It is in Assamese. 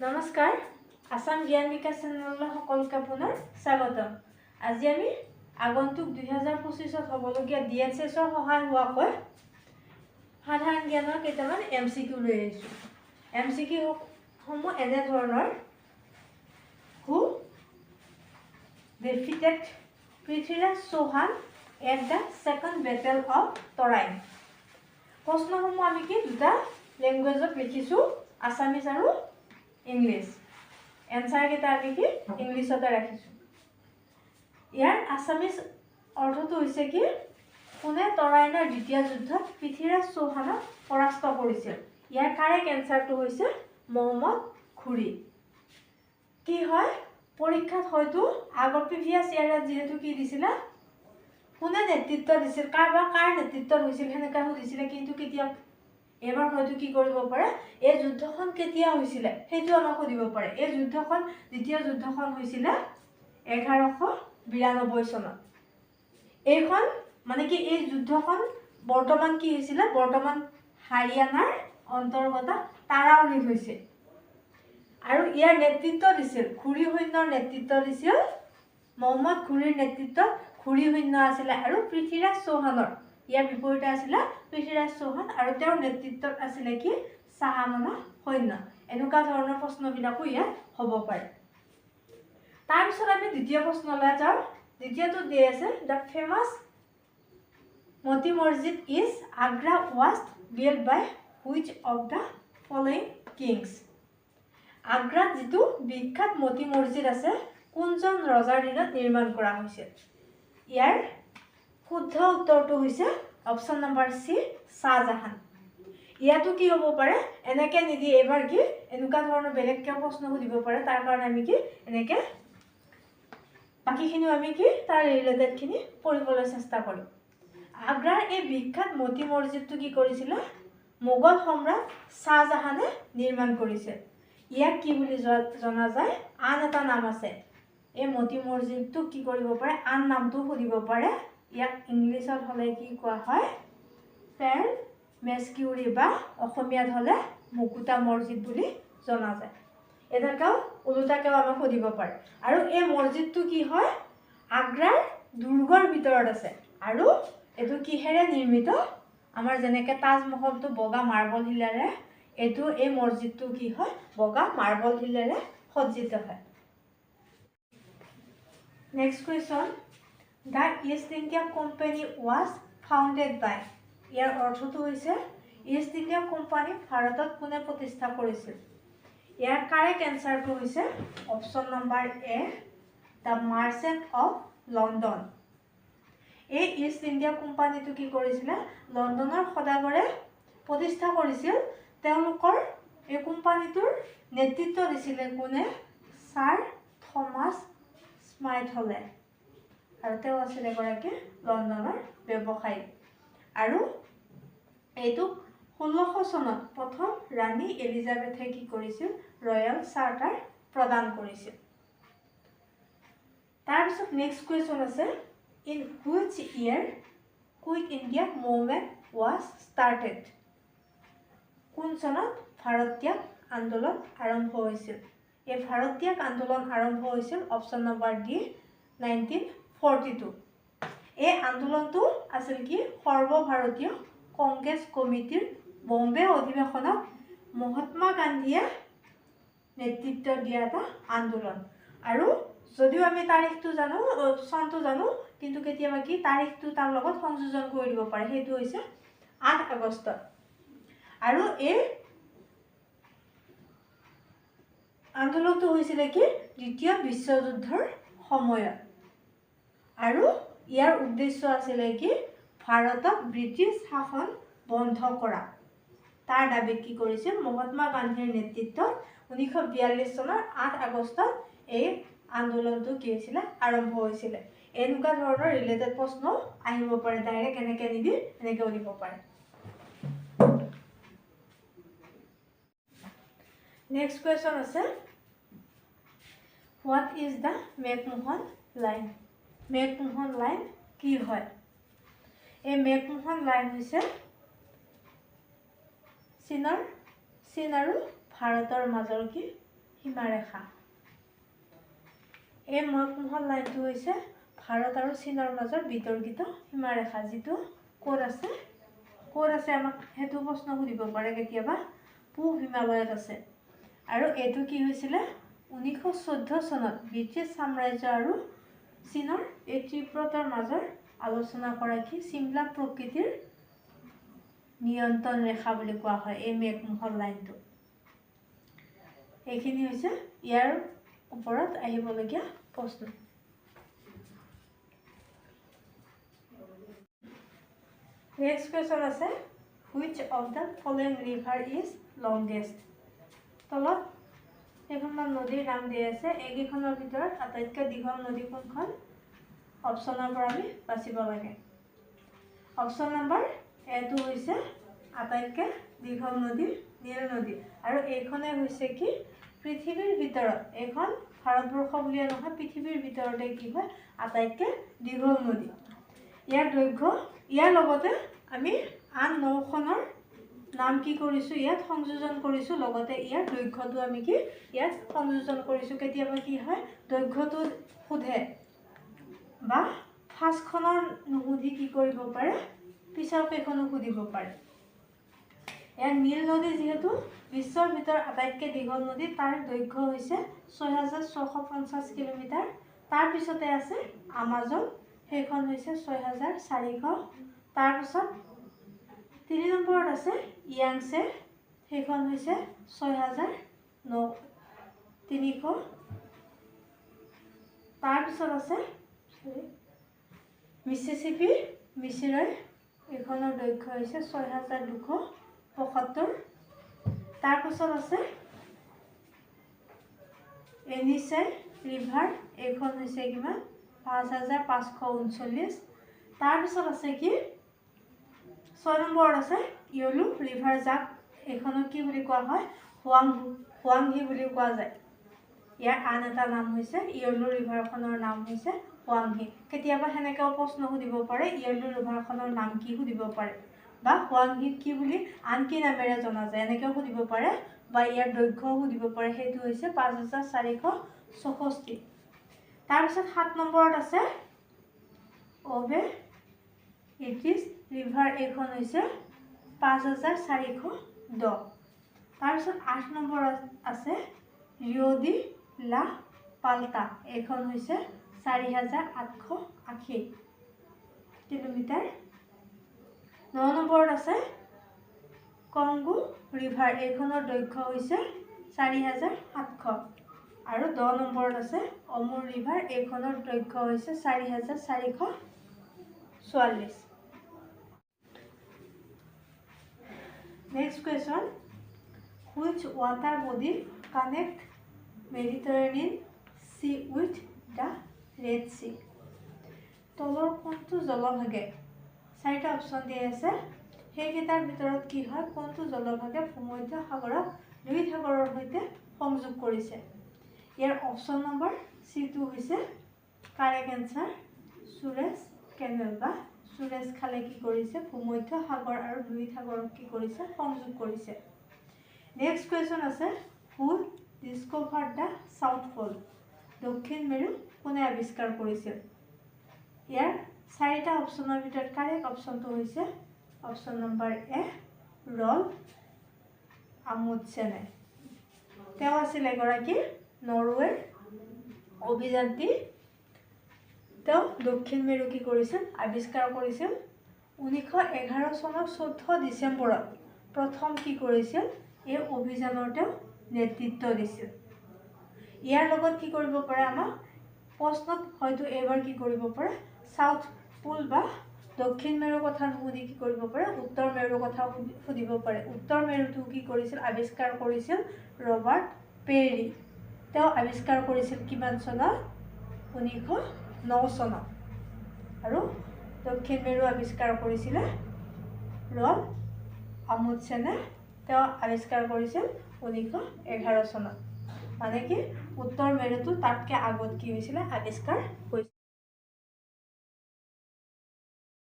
নমস্কাৰ আছাম জ্ঞান বিকাশ চেনেললৈ সকলোকে আপোনাৰ স্বাগতম। আজি আমি আগন্তুক দুহেজাৰ পঁচিছত হ'বলগীয়া ডি এছ এছৰ সহায় হোৱাকৈ সাধাৰণ জ্ঞানৰ কেইটামান এম চি কিউ লৈ আহিছোঁ। এম চি কিউসমূহ এনেধৰণৰ who defeated Prithviraj Chauhan at the second battle of Tarain প্ৰশ্নসমূহ আমি কি দুটা লেংগুৱেজত লিখিছোঁ আছামিজ আৰু ইংলিছ। এনচাৰকেইটা কি ইংলিছতে ৰাখিছোঁ। ইয়াৰ আছামিজ অৰ্থটো হৈছে কি কোনে তৰাইনৰ দ্বিতীয় যুদ্ধত পৃথ্বীৰাজ চৌহানক পৰাস্ত কৰিছিল। ইয়াৰ কাৰেক্ট এনচাৰটো হৈছে মহম্মদ ঘুৰি কি হয় পৰীক্ষাত হয়তো আগৰ প্ৰিভিয়াছ ইয়াৰত যিহেতু কি দিছিলে কোনে নেতৃত্ব দিছিল কাৰোবাৰ কাৰ নেতৃত্বত হৈছিল সেনেকৈ সুধিছিলে কিন্তু কেতিয়া এইবাৰ হয়তো কি কৰিব পাৰে? এই যুদ্ধখন কেতিয়া হৈছিলে? সেইটো আমাক সুধিব পাৰে। এই যুদ্ধখন দ্বিতীয় যুদ্ধখন হৈছিলে এঘাৰশ বিৰান্নব্বৈ চনত। এইখন মানে কি এই যুদ্ধখন বৰ্তমান কি হৈছিলে? বৰ্তমান হাৰিয়ানাৰ অন্তৰ্গত তাৰাউৰিত হৈছে। আৰু ইয়াৰ নেতৃত্ব দিছিল ঘূৰি সৈন্যৰ নেতৃত্ব দিছিল মহম্মদ ঘূৰিৰ নেতৃত্বত ঘূৰি সৈন্য আছিলে আৰু পৃথ্বীৰাজ চৌহানৰ। ইয়াৰ বিপৰীতে আছিলে পৃথ্বীৰাজ চৌহান আৰু তেওঁৰ নেতৃত্বত আছিলে কি? চাহামানা সৈন্য। এনেকুৱা ধৰণৰ প্ৰশ্নবিলাকো ইয়াত হ'ব পাৰে। তাৰপিছত আমি দ্বিতীয় প্ৰশ্নলৈ যাওঁ। দ্বিতীয়টো দি আছে? The famous Moti Masjid is Agra ৱাষ্ট build by which of the following kings আগ্ৰাত যিটো বিখ্যাত মতি মছজিদ আছে কোনজন ৰজাৰ দিনত নিৰ্মাণ কৰা হৈছিল? ইয়াৰ শুদ্ধ উত্তৰটো হৈছে অপশ্যন নম্বৰ চি শ্বাহজাহান ইয়াতো কি হ'ব পাৰে? এনেকৈ নিদি এইবাৰ কি এনেকুৱা ধৰণৰ বেলেগকৈ প্ৰশ্ন সুধিব পাৰে? তাৰ কাৰণে আমি কি এনেকৈ বাকীখিনিও আমি কি তাৰ ৰিলেটেডখিনি পঢ়িবলৈ চেষ্টা কৰিম। আগ্ৰাৰ এই বিখ্যাত মতি মছজিদটো কি কৰিছিলে? মোগল সম্ৰাট শ্বাহজাহানে নিৰ্মাণ কৰিছে। ইয়াক কি বুলি জনা যায়? আন এটা নাম আছে। এই মতি মছজিদটোক কি কৰিব পাৰে? আন নামটো সুধিব পাৰে। ইয়াক ইংলিছত হ'লে কি কোৱা হয়? ফেৰ মেচকিউৰি বা অসমীয়াত হ'লে মুকুতা মছজিদ বুলি জনা যায়। এনেকৈও ওলোটাকেও আমাক সুধিব পাৰে। আৰু এই মছজিদটো কি হয়? আগ্ৰাৰ দুৰ্গৰ ভিতৰত আছে। আৰু এইটো কিহেৰে নিৰ্মিত? আমাৰ যেনেকৈ তাজমহলটো বগা মাৰ্বল শিলেৰে এইটো এই মছজিদটো কি হয়? বগা মাৰ্বল শিলেৰে সজ্জিত হয়। Next question the East India company was founded by ইয়াৰ অৰ্থটো হৈছে ইষ্ট ইণ্ডিয়া কোম্পানী ভাৰতত কোনে প্ৰতিষ্ঠা কৰিছিল? ইয়াৰ কাৰেক্ট এনচাৰটো হৈছে option number A the merchant of London এই ইষ্ট ইণ্ডিয়া কোম্পানীটো কি কৰিছিলে? লণ্ডনৰ সদাগৰে প্ৰতিষ্ঠা কৰিছিল। তেওঁলোকৰ এই কোম্পানীটোৰ নেতৃত্ব দিছিলে কোনে? ছাৰ থমাছ স্মাইথলে। আৰু তেওঁ আছিল এগৰাকী লণ্ডনৰ ব্যৱসায়ী। আৰু এইটো ষোল্লশ চনত প্ৰথম ৰাণী এলিজাবেথে কি কৰিছিল? ৰয়েল চাৰ্টাৰ প্ৰদান কৰিছিল। তাৰপিছত নেক্সট কুৱেশ্যন আছে in which year quit India movement was started কোন চনত ভাৰত ত্যাগ আন্দোলন আৰম্ভ হৈছিল? এই ভাৰত ত্যাগ আন্দোলন আৰম্ভ হৈছিল option number D nineteen forty two এই আন্দোলনটো আছিল কি সৰ্বভাৰতীয় কংগ্ৰেছ কমিটিৰ বম্বে অধিৱেশনত মহাত্মা গান্ধীয়ে নেতৃত্ব দিয়া এটা আন্দোলন। আৰু যদিও আমি তাৰিখটো জানো চনটো জানো কিন্তু কেতিয়াবা কি তাৰিখটো তাৰ লগত সংযোজন কৰি দিব পাৰে সেইটো হৈছে আঠ আগষ্ট। আৰু এই আন্দোলনটো হৈছিলে কি দ্বিতীয় বিশ্বযুদ্ধৰ সময়ত। আৰু ইয়াৰ উদ্দেশ্য আছিলে কি? ভাৰতক ব্ৰিটিছ শাসন বন্ধ কৰা। তাৰ দাবীত কি কৰিছিল মহাত্মা গান্ধীৰ নেতৃত্বত ঊনৈছশ বিয়াল্লিছ চনৰ আঠ আগষ্টত এই আন্দোলনটো কি হৈছিলে? আৰম্ভ হৈছিলে। এনেকুৱা ধৰণৰ ৰিলেটেড প্ৰশ্ন আহিব পাৰে। ডাইৰেক্ট এনেকৈ নিদি এনেকৈ সুধিব পাৰে। নেক্সট কুৱেশ্যন আছে। What is the McMahon line McMahon line কি হয়? এই মেকমোহন লাইন হৈছে চীনৰ চীন আৰু ভাৰতৰ মাজৰ কি সীমাৰেখা। এই মৰকমোহন লাইনটো হৈছে ভাৰত আৰু চীনৰ মাজৰ বিতৰ্কিত সীমাৰেখা। যিটো ক'ত আছে? ক'ত আছে আমাক সেইটো প্ৰশ্ন সুধিব পাৰে কেতিয়াবা। পূব হিমালয়ত আছে। আৰু এইটো কি হৈছিলে? ঊনৈছশ চৈধ্য চনত ব্ৰিটিছ সাম্ৰাজ্য আৰু চীনৰ এই তীব্ৰতাৰ মাজৰ আলোচনা কৰা কি চিমলা প্ৰকৃতিৰ নিয়ন্ত্ৰণ ৰেখা বুলি কোৱা হয় এই মেঘমোহন লাইনটো। এইখিনি হৈছে ইয়াৰ ওপৰত আহিবলগীয়া প্ৰশ্ন। নেক্সট কুৱেশ্যন আছে which of the following river is longest তলত কেইখনমান নদীৰ নাম দিয়া আছে। এইকেইখনৰ ভিতৰত আটাইতকৈ দীঘল নদী কোনখন? অপশ্যনৰ পৰা আমি বাচিব লাগে। অপশ্যন নম্বৰ এটো হৈছে আটাইতকৈ দীঘল নদী নীল নদী। আৰু এইখনে হৈছে কি? পৃথিৱীৰ ভিতৰত। এইখন ভাৰতবৰ্ষ বুলিয়ে নহয় পৃথিৱীৰ ভিতৰতে কি হয়? আটাইতকৈ দীঘল নদী। ইয়াৰ দৈৰ্ঘ্য ইয়াৰ লগতে আমি আন নৌখনৰ নাম কি কৰিছোঁ? ইয়াত সংযোজন কৰিছোঁ লগতে ইয়াৰ দৈৰ্ঘ্যটো আমি কি? ইয়াত সংযোজন কৰিছোঁ। কেতিয়াবা কি হয়? দৈৰ্ঘ্যটো সোধে। বা ফাৰ্ষ্টখনৰ নুসুধি কি কৰিব পাৰে? পিছৰ কেইখনো সুধিব পাৰে। ইয়াৰ নীল নদী যিহেতু বিশ্বৰ ভিতৰত আটাইতকৈ দীঘল নদী তাৰ দৈৰ্ঘ্য হৈছে ছয় হাজাৰ ছশ পঞ্চাছ কিলোমিটাৰ। তাৰপিছতে আছে আমাজন। সেইখন হৈছে ছয় হাজাৰ চাৰিশ। তাৰপিছত তিনি নম্বৰত আছে ইয়াংছে সেইখন হৈছে ছয় হাজাৰ ন তিনিশ। তাৰপিছত আছে মিচিচিপি মিচিৰয় এইখনৰ দৈৰ্ঘ্য হৈছে ছয় হাজাৰ দুশ পঁসত্তৰ তাৰপাছত আছে এনিচাই ৰিভাৰ এইখন হৈছে কিমান? পাঁচ হাজাৰ পাঁচশ ঊনচল্লিছ। তাৰপিছত আছে কি? ছয় নম্বৰত আছে ইয়লু ৰিভাৰ জাক এইখনক কি বুলি কোৱা হয়? হোৱাং হোৱাংহি বুলি কোৱা যায়। ইয়াৰ আন এটা নাম হৈছে ইয়লু ৰিভাৰখনৰ নাম হৈছে হোৱাংহি। কেতিয়াবা সেনেকৈও প্ৰশ্ন সুধিব পাৰে ইয়েলো ৰিভাৰখনৰ নাম কি সুধিব পাৰে? বা হোৱাংহিক কি বুলি আন কি নামেৰে জনা যায়? এনেকৈও সুধিব পাৰে বা ইয়াৰ দৈৰ্ঘ্যও সুধিব পাৰে। সেইটো হৈছে পাঁচ হাজাৰ চাৰিশ চৌষষ্ঠি। তাৰপিছত সাত নম্বৰত আছে অবে ইটিছ ৰিভাৰ এইখন হৈছে পাঁচ হাজাৰ চাৰিশ দহ। তাৰপিছত আঠ নম্বৰত আছে ৰিঅ'ডি লা পাল্টা। এইখন হৈছে চাৰি হাজাৰ আঠশ আশী কিলোমিটাৰ। ন নম্বৰত আছে কংগু ৰিভাৰ। এইখনৰ দৈৰ্ঘ্য হৈছে চাৰি হাজাৰ সাতশ। আৰু দহ নম্বৰত আছে অমুৰ ৰিভাৰ। এইখনৰ দৈৰ্ঘ্য হৈছে চাৰি হাজাৰ চাৰিশ চৌৱাল্লিছ। Next question which water body connect Mediterranean Sea with the Red Sea তলৰ কোনটো জলভাগে চাৰিটা অপশ্যন দিয়া আছে। সেইকেইটাৰ ভিতৰত কি হয়? কোনটো জলভাগে ভূমধ্য সাগৰক দুই সাগৰৰ সৈতে সংযোগ কৰিছে? ইয়াৰ অপশ্যন নম্বৰ চিটো হৈছে কাৰেক্ট এনচাৰ সুৰেশ কেনেল বা সুৰেশ খালে কি কৰিছে? ভূমধ্য সাগৰ আৰু দুই সাগৰক কি কৰিছে? সংযোগ কৰিছে। নেক্সট কুৱেশ্যন আছে who discover the south pole দক্ষিণ মেৰু কোনে আৱিষ্কাৰ কৰিছিল ইয়াৰ চাৰিটা অপশ্যনৰ ভিতৰত কাৰেক্ট অপশ্যনটো হৈছে অপশ্যন নম্বৰ এ ৰল আমুদছেনে তেওঁ আছিল এগৰাকী নৰৱেৰ অভিযান্ত্ৰী। তেওঁ দক্ষিণ মেৰু কি কৰিছিল আৱিষ্কাৰ কৰিছিল ঊনৈছশ এঘাৰ চনৰ চৈধ্য ডিচেম্বৰত। প্ৰথম কি কৰিছিল? এই অভিযানৰ তেওঁ নেতৃত্ব দিছিল। ইয়াৰ লগত কি কৰিব পাৰে আমাক? প্ৰশ্নত হয়তো এইবাৰ কি কৰিব পাৰে? চাউথ পুল বা দক্ষিণ মেৰুৰ কথা নুসুধি কি কৰিব পাৰে? উত্তৰ মেৰুৰ কথা সুধিব পাৰে। উত্তৰ মেৰুটো কি কৰিছিল? আৱিষ্কাৰ কৰিছিল ৰবাৰ্ট পেৰী। তেওঁ আৱিষ্কাৰ কৰিছিল কিমান চনত? ঊনৈছশ ন চনত আৰু দক্ষিণ মেৰু আৱিষ্কাৰ কৰিছিলে ৰল আমুদছেনে? তেওঁ আৱিষ্কাৰ কৰিছিল ঊনৈছশ এঘাৰ চনত। মানে কি? উত্তৰ মেৰুটো তাতকৈ আগত কি হৈছিলে? আৱিষ্কাৰ হৈছিল